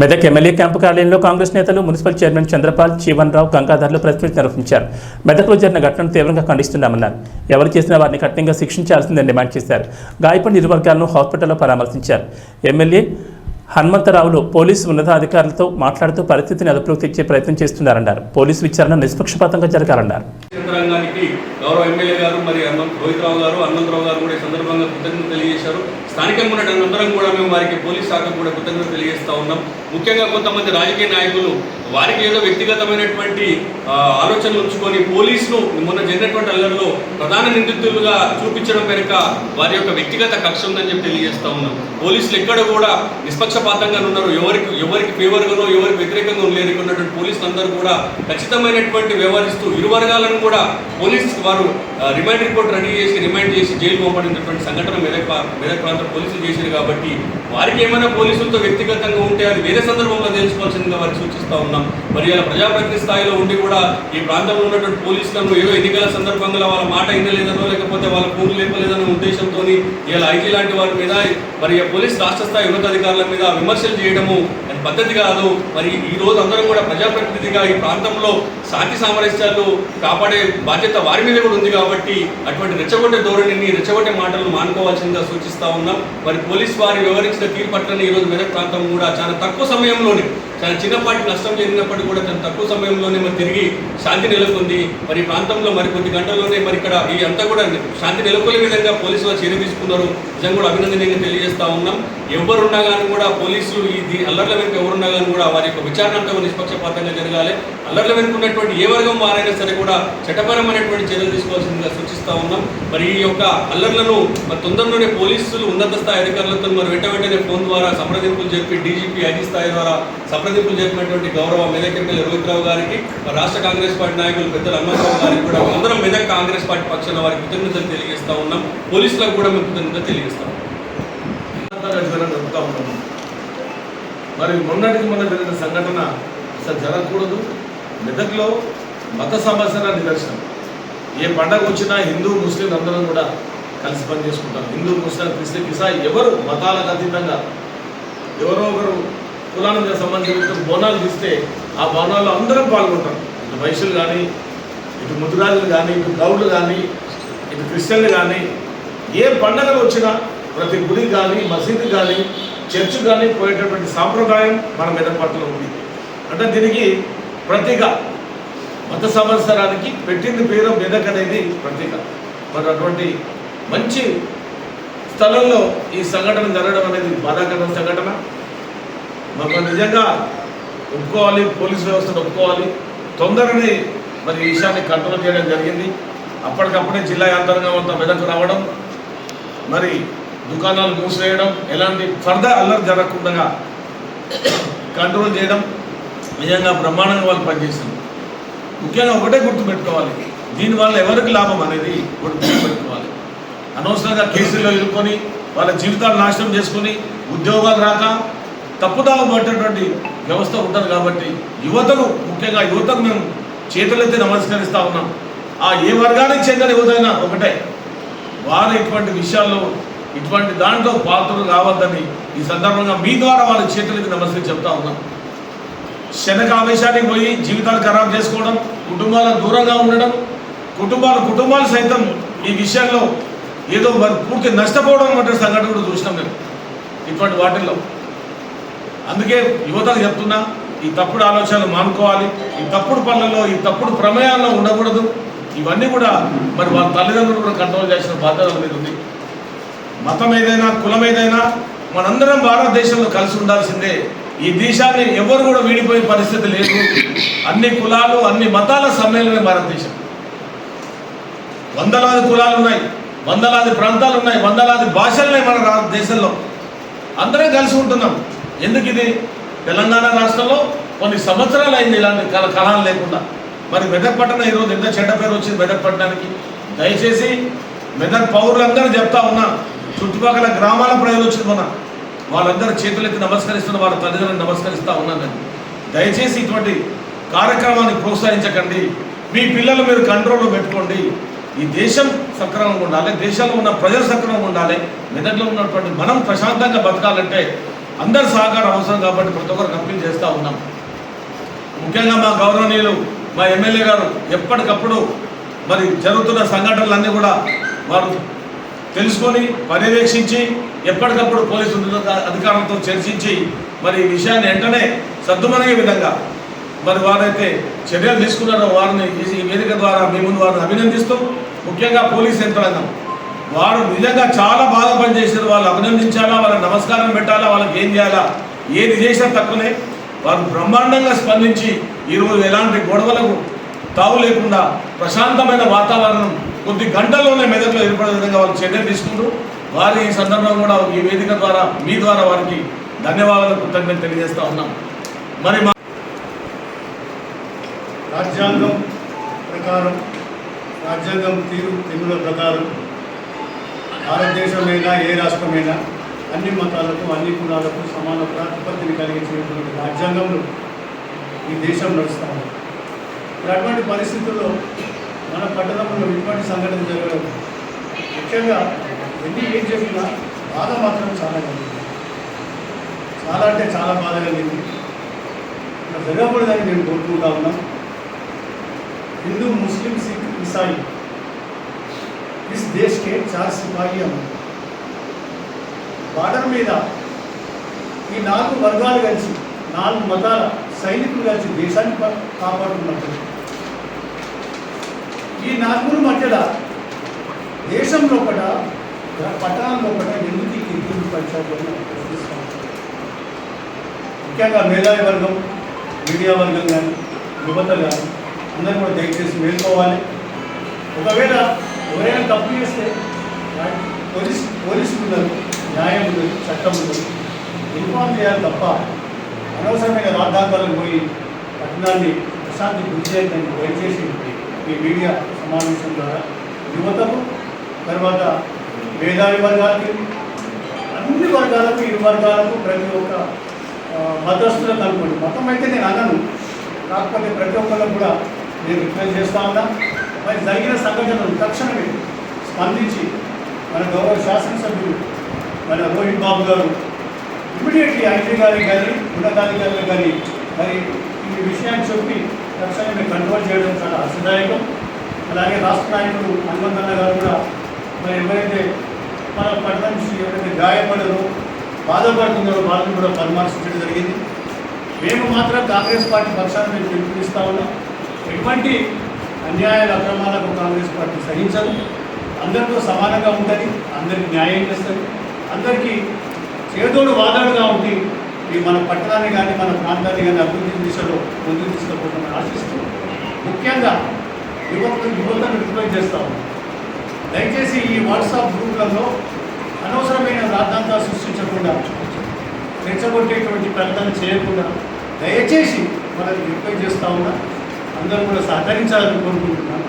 Medak MLA camp కార్యాలయంలో కాంగ్రెస్ నేతలు municipal chairman Chandrapal Jeevan Rao గంగాధర్లు ప్రెస్ మీట్ నిర్వహించారు. మెదక్లో జరిగిన ఘటనను తీవ్రంగా ఖండిస్తున్నామన్నారు. ఎవరు చేసిన వారిని కఠినంగా శిక్షించాల్సిందని డిమాండ్ చేశారు. గాయపడిన ఇరు వర్గాలను హాస్పిటల్లో పరామర్శించారు. ఎమ్మెల్యే హనుమంతరావులు పోలీసు ఉన్నతాధికారులతో మాట్లాడుతూ పరిస్థితిని అదుపులోకి తెచ్చే ప్రయత్నం చేస్తున్నారన్నారు. పోలీసు విచారణ నిష్పక్షపాతంగా జరగాలన్నారు. గౌరవ ఎమ్మెల్యే గారు మరి రోహిత్ రావు గారు హనుమంతరావు గారు కూడా ఈ సందర్భంగా కృతజ్ఞతలు తెలియజేశారు. స్థానికంగా ఉన్నటువంటి అందరం కూడా మేము వారికి పోలీస్ శాఖకు కూడా కృతజ్ఞత తెలియజేస్తూ ఉన్నాం. ముఖ్యంగా కొంతమంది రాజకీయ నాయకులు వారికి ఏదో వ్యక్తిగతమైనటువంటి ఆలోచనలు ఉంచుకొని పోలీసును మొన్న జరిగినటువంటి అల్లర్లో ప్రధాన నిందితులుగా చూపించడం వెనుక వారి యొక్క వ్యక్తిగత కక్ష ఉందని చెప్పి తెలియజేస్తూ ఉన్నాం. పోలీసులు ఎక్కడ కూడా నిష్పక్షపాతంగా ఉన్నారు. ఎవరికి ఎవరికి ఫేవర్గానో ఎవరికి వ్యతిరేకంగా లేరు అందరూ కూడా ఖచ్చితమైనటువంటి వ్యవహరిస్తూ ఇరు వర్గాలను కూడా పోలీస్ వారు రిమైండ్ రిపోర్ట్ రెడీ చేసి రిమైండ్ చేసి జైలు పంపడినటువంటి సంఘటన మెదక్ మెదక్ ప్రాంత పోలీసులు చేశారు కాబట్టి వారికి ఏమైనా పోలీసులతో వ్యక్తిగతంగా ఉంటే అది వేరే సందర్భంలో తెలుసుకోవాల్సిందిగా వారికి సూచిస్తూ ఉన్నాం. మరి ఇలా ప్రజాప్రతినిధి స్థాయిలో ఉండి కూడా ఈ ప్రాంతంలో ఉన్నటువంటి పోలీసులను ఏదో ఎన్నికల సందర్భంగా వాళ్ళ మాట వినలేదనో లేకపోతే వాళ్ళ పూలు లేపలేదనే ఉద్దేశంతో ఇలా ఐటీ లాంటి వారి మీద మరి పోలీస్ రాష్ట్ర స్థాయి ఉన్నతాధికారుల మీద విమర్శలు చేయడము పద్ధతి కాదు. మరి ఈ రోజు అందరం కూడా ప్రజాప్రతినిధిగా ఈ ప్రాంతంలో శాంతి సామరస్యాలు కాపాడే బాధ్యత వారి మీద కూడా ఉంది కాబట్టి అటువంటి రెచ్చగొట్టే ధోరణిని రెచ్చగొట్టే మాటలను మానుకోవాల్సిందిగా సూచిస్తూ ఉన్నాం. మరి పోలీస్ వారి వివరించిన తీరు పట్లని ఈరోజు మెదక్ ప్రాంతం కూడా చాలా తక్కువ సమయంలోనే చాలా చిన్నపాటి నష్టం జరిగినప్పటికీ కూడా చాలా తక్కువ సమయంలోనే మరి తిరిగి శాంతి నెలకొంది. మరి ఈ ప్రాంతంలో మరి కొద్ది గంటల్లోనే మరి ఇక్కడ ఈ అంతా కూడా శాంతి నెలకొనే విధంగా పోలీసు వారు చర్య తీసుకున్నారు. నిజంగా కూడా అభినందనీయంగా తెలియజేస్తా ఉన్నాం. ఎవరున్నా కానీ కూడా పోలీసులు ఈ అల్లర్ల వెనుక ఎవరున్నా కానీ కూడా వారి యొక్క విచారణ అంతా నిష్పక్షపాతంగా జరగాలి. అల్లర్ల వెనుక ఉన్నటువంటి ఏ వర్గం వారైనా సరే కూడా చట్టపరమైనటువంటి చర్యలు తీసుకోవాల్సిందిగా సూచిస్తూ ఉన్నాం. మరి ఈ యొక్క అల్లర్లను మరి తొందరలోనే పోలీసులు ఉన్నత స్థాయి అధికారులతో మరి వెంట వెంటనే ఫోన్ ద్వారా సంప్రదింపులు జరిపి డీజీపీ ఐజీ స్థాయి ద్వారా సంప్రదింపులు జరిపినటువంటి గౌరవ మెదక్ ఎమ్మెల్యే రోహిత్ రావు గారికి రాష్ట్ర కాంగ్రెస్ పార్టీ నాయకులు పెద్దలు హనుమంతరావు గారికి కూడా అందరం మెదక్ కాంగ్రెస్ పార్టీ పక్షాన వారికి కృతజ్ఞతలు తెలియజేస్తా ఉన్నాం. పోలీసులకు కూడా మేము కృతజ్ఞతలు తెలియజేస్తాం జరుగుతూ ఉన్నాము మరి మొన్నటికి మొన్న జరిగిన సంఘటన అసలు జరగకూడదు. మెదక్లో మత సమస్యల నిదర్శనం. ఏ పండగ వచ్చినా హిందూ ముస్లిం అందరం కూడా కలిసి పని చేసుకుంటాం. హిందూ ముస్లిం క్రిస్టియన్ ఇసాయి ఎవరు మతాలకు అతీతంగా? ఎవరో ఒకరు కులానికి సంబంధించిన బోనాలు తీస్తే ఆ బోనాల్లో అందరం పాల్గొంటాం. ఇటు వైశ్యులు కానీ ఇటు ముద్రాజులు కానీ ఇటు గౌడ్లు కానీ ఇటు క్రిస్టియన్లు కానీ ఏ పండగలు వచ్చినా ప్రతి గుడి కానీ మసీదు కానీ చర్చ్ కానీ పోయేటటువంటి సాంప్రదాయం మన మెదక్ పట్ల ఉంది. అంటే దీనికి ప్రతీక మత సంవత్సరానికి పెట్టింది పేరు మెదక్ అనేది ప్రతీక మరి అటువంటి మంచి స్థలంలో ఈ సంఘటన జరగడం అనేది బాధాకరమైన సంఘటన. మరి నిజంగా ఒప్పుకోవాలి పోలీస్ వ్యవస్థను ఒప్పుకోవాలి. తొందరని మరి ఈ విషయాన్ని కంట్రోల్ చేయడం జరిగింది. అప్పటికప్పుడే జిల్లా యంత్రాంగం అంతా మెదకు రావడం. మరి దుకాణాలు మూసివేయడం ఎలాంటి ఫర్దర్ అల్లరి జరగకుండా కంట్రోల్ చేయడం నిజంగా బ్రహ్మాండంగా వాళ్ళు పనిచేసింది ముఖ్యంగా ఒకటే గుర్తుపెట్టుకోవాలి దీనివల్ల ఎవరికి లాభం అనేది ఒకటి గుర్తుపెట్టుకోవాలి. అనవసరంగా కేసుల్లో ఇరుక్కొని వాళ్ళ జీవితాలు నాశనం చేసుకొని ఉద్యోగాలు రాక తప్పుదావ పట్టేటువంటి వ్యవస్థ ఉంటుంది కాబట్టి యువతకు ముఖ్యంగా యువతకు మేము చేతులైతే నమస్కరిస్తూ ఉన్నాం. ఆ ఏ వర్గానికి చెందిన యువతైనా ఒకటే వారు ఇటువంటి విషయాల్లో ఇటువంటి దాంట్లో పాత్రలు కావద్దని ఈ సందర్భంగా మీ ద్వారా వాళ్ళ చేతులకి నమస్కరించి చెప్తా ఉన్నాం. శనక ఆవేశానికి పోయి జీవితాలు ఖరాబ్ చేసుకోవడం కుటుంబాలకు దూరంగా ఉండడం కుటుంబాలు కుటుంబాలు సైతం ఈ విషయంలో ఏదో పూర్తి నష్టపోవడం వంటి సంఘటన కూడా చూసినాం మేము ఇటువంటి వాటిల్లో. అందుకే యువతకు చెప్తున్నా ఈ తప్పుడు ఆలోచనలు మానుకోవాలి ఈ తప్పుడు పనులలో ఈ తప్పుడు ప్రమేయాల్లో ఉండకూడదు. ఇవన్నీ కూడా మరి వాళ్ళ తల్లిదండ్రులు కూడా కంట్రోల్ చేసిన బాధ్యత మీద ఉంది. మతం ఏదైనా కులం ఏదైనా మనందరం భారతదేశంలో కలిసి ఉండాల్సిందే. ఈ దేశాన్ని ఎవరు కూడా వీడిపోయే పరిస్థితి లేదు. అన్ని కులాలు అన్ని మతాల సమ్మేళనమే భారతదేశం. వందలాది కులాలు ఉన్నాయి వందలాది ప్రాంతాలు ఉన్నాయి వందలాది భాషలు మన దేశంలో. అందరం కలిసి ఉంటున్నాం. ఎందుకు ఇది? తెలంగాణ రాష్ట్రంలో కొన్ని సంవత్సరాలు అయింది ఇలాంటి కల కళాలు లేకుండా. మరి మెదక్ పట్టణం ఈరోజు ఎంత చెడ్డ పేరు వచ్చింది మెదక్ పట్టణానికి? దయచేసి మెదక్ పౌరులందరూ చెప్తా ఉన్నా చుట్టుపక్కల గ్రామాల ప్రజలు వచ్చింది మన వాళ్ళందరూ చేతులెత్తి నమస్కరిస్తున్న వాళ్ళ తల్లిదండ్రులను నమస్కరిస్తూ ఉన్నాను దయచేసి ఇటువంటి కార్యక్రమాన్ని ప్రోత్సహించకండి. మీ పిల్లలు మీరు కంట్రోల్లో పెట్టుకోండి. ఈ దేశం సక్రమంగా ఉండాలి దేశంలో ఉన్న ప్రజలు సక్రమంగా ఉండాలి. మెదడులో ఉన్నటువంటి మనం ప్రశాంతంగా బతకాలంటే అందరి సహకారం అవసరం కాబట్టి ప్రతి ఒక్కరు కంప్లీట్ చేస్తూ ఉన్నాం. ముఖ్యంగా మా గౌరవనీయులు మా ఎమ్మెల్యే గారు ఎప్పటికప్పుడు మరి జరుగుతున్న సంఘటనలన్నీ కూడా వారు తెలుసుకొని పర్యవేక్షించి ఎప్పటికప్పుడు పోలీసు అధికారులతో చర్చించి మరి ఈ విషయాన్ని వెంటనే సర్దుమణగే విధంగా మరి వారైతే చర్యలు తీసుకున్నారో వారిని ఈ- వేదిక ద్వారా మీ ముందు వారిని అభినందిస్తూ ముఖ్యంగా పోలీస్ యంత్రాంగం. వారు నిజంగా చాలా బాగా పనిచేసారు వాళ్ళు అభినందించాలా? వాళ్ళకి నమస్కారం పెట్టాలా? వాళ్ళకి ఏం చేయాలా? ఏది చేసినా తక్కువనే. వారు బ్రహ్మాండంగా స్పందించి ఈరోజు ఎలాంటి గొడవలకు తావు లేకుండా ప్రశాంతమైన వాతావరణం కొద్ది గంటల్లోనే మెదడులో ఏర్పడే విధంగా వాళ్ళు చర్యలు తీసుకుంటూ వారి ఈ సందర్భంగా కూడా ఈ వేదిక ద్వారా మీ ద్వారా వారికి ధన్యవాదాలు కృతజ్ఞత తెలియజేస్తా ఉన్నాం. మరి మా రాజ్యాంగం ప్రకారం రాజ్యాంగం తీరు తెన్నుల ప్రకారం భారతదేశమైనా ఏ రాష్ట్రమైనా అన్ని మతాలకు అన్ని కులాలకు సమాన ప్రాతిపత్తిని కలిగించినటువంటి రాజ్యాంగంలో ఈ దేశం నడుస్తూ ఉంది. అటువంటి పరిస్థితుల్లో మన పట్టణంలో ఎటువంటి సంఘటన జరగదు ముఖ్యంగా ఎన్ని ఏం చెప్పినా బాధ మాత్రం చాలా కలిగింది. చాలా అంటే చాలా బాధ కలిగింది. ఇలా జరగకూడదని నేను కోరుకుంటా ఉన్నా. హిందూ ముస్లిం సిక్ ఇసాయి. ఇస్ దేశ్కే చార్ సిపాయి అన్న బార్డర్ మీద ఈ నాలుగు వర్గాలు కలిసి నాలుగు మతాల సైనికులు కలిసి దేశాన్ని కాపాడుతున్నట్టు. ఈ నాలుగు మధ్యల దేశం లోపల పట్టణం లోపల ఎందుకు ఈ కింది పంచాయతీలను ముఖ్యంగా మేధావి వర్గం మీడియా వర్గం కానీ యువత కానీ అందరూ కూడా దయచేసి మేల్కోవాలి. ఒకవేళ ఎవరైనా తప్పు చేస్తే పోలీస్ పోలీసు ఉన్నారు న్యాయం ఉంది చట్టం ఉంది ఇన్ఫార్మ్ చేయాలి తప్ప అనవసరమైన రాద్ధాంతాలకు పోయి పట్టణాన్ని ప్రశాంతి గురి చేయడానికి దయచేసి ఈ మీడియా సమావేశం ద్వారా యువతకు తర్వాత మేధావి వర్గాలకి అన్ని వర్గాలకు ఇరు వర్గాలకు ప్రతి ఒక్క మతస్థులకు అనుకోండి మతం అయితే నేను అనను. కాకపోతే ప్రతి ఒక్కరికి కూడా నేను రిక్వెస్ట్ చేస్తా ఉన్నా. మరి జరిగిన సంఘటనలు తక్షణమే స్పందించి మన గౌరవ శాసనసభ్యులు మన రోహిత్ బాబు గారు ఇమీడియట్లీ ఐటీ గారికి కానీ ఉన్నతాధికారులకు కానీ మరి ఈ విషయాన్ని చెప్పి తక్షణమే కంట్రోల్ చేయడం చాలా అసదాయకం అలాగే రాష్ట్ర నాయకుడు హనుమంతన్న గారు కూడా మరి ఎవరైతే మన పట్టణ నుంచి ఎవరైతే గాయపడరో బాధపడుతున్నారో వాళ్ళని కూడా పరామర్శించడం జరిగింది. మేము మాత్రం కాంగ్రెస్ పార్టీ పక్షాన్ని మేము పిలుపునిస్తా ఉన్నాం. ఎటువంటి అన్యాయాల అక్రమాలకు కాంగ్రెస్ పార్టీ సహించదు. అందరితో సమానంగా ఉంటుంది అందరికీ న్యాయం చేస్తుంది. అందరికీ చేదోడు వాదాడుగా ఉండి ఈ మన పట్టణాన్ని కానీ మన ప్రాంతాన్ని కానీ అభివృద్ధి దిశలో ముందుకు తీసుకుపోతామని ఆశిస్తూ ముఖ్యంగా యువతను యువతను రిక్వెస్ట్ చేస్తాము దయచేసి ఈ వాట్సాప్ గ్రూప్లలో అనవసరమైన రాద్ధాంతా సృష్టించకుండా రెచ్చగొట్టేటువంటి ప్రకటన చేయకుండా దయచేసి మనకి రిక్వెస్ట్ చేస్తా ఉన్నా. అందరూ కూడా సహకరించాలని కోరుకుంటున్నాను.